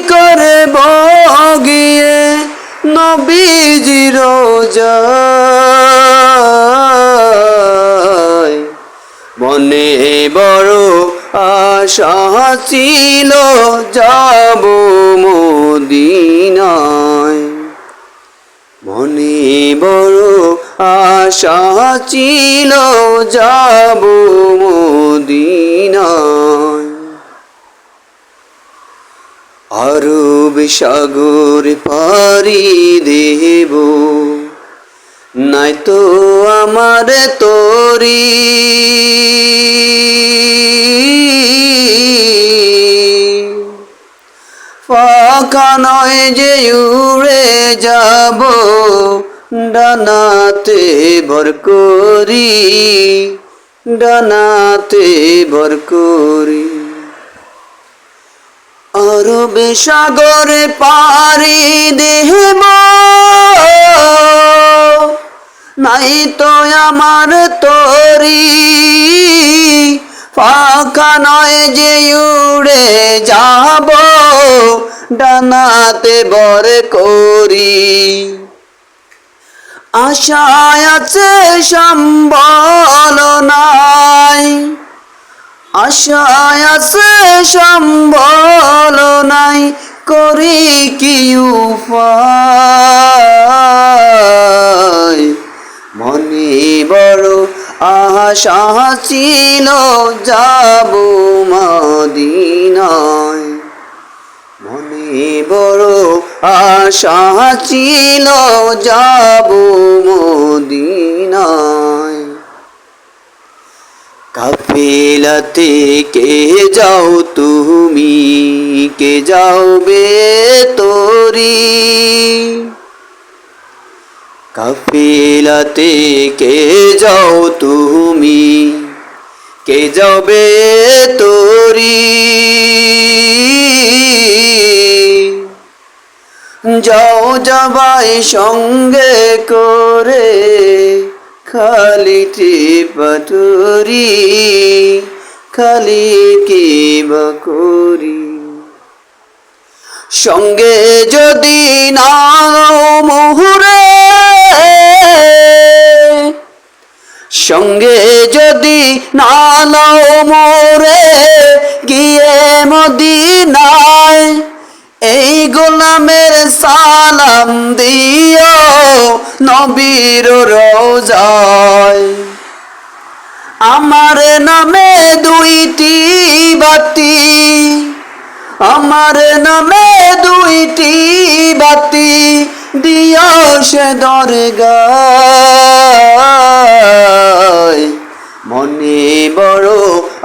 করব গিয়ে নবীজির যায় মনে বড় আশা ছিল, যাব মদিনায়। মনে বড় আশা ছিল, যাব মদিনায়। আরব সাগর পারি দেব? নাই তো আমার তরি। ফাঁকা নয় যে উড়ে যাব, ডানাতে ভর করি, ডানাতে ভর করি। আরবে সাগরে পারি দেব। নাই তো আমার তরি, ফাঁকা নয় যে উড়ে যাব, ডানাতে বর করি। আশায় আছে সম্বল নাই আছে সম্বল নাই করি কি উপায়? মনে বড় আশা ছিল, যাব মদিনায়। মনে বড় আশা ছিল, যাব মদিনায়। কাফেলাতে কে যাও তুমি? কে যাও বে তোরি? কাফেলাতে কে যাও তুমি? কে যাবে তোরি? যাও যাবাই সঙ্গে করে খালিটি পাটুরি খালি কি বকুরি সঙ্গে যদি না মুহুরে, সঙ্গে যদি না মোরে গিয়ে মদিনায় এই গোলামের সালাম দিও নবীর রোজায়। আমার নামে দুইটি বাতি, আমার নামে দুইটি বাতি দিও সে দরগায়। মনে বড়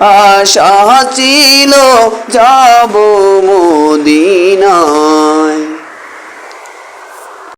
আশা ছিল যাব মদিনায়।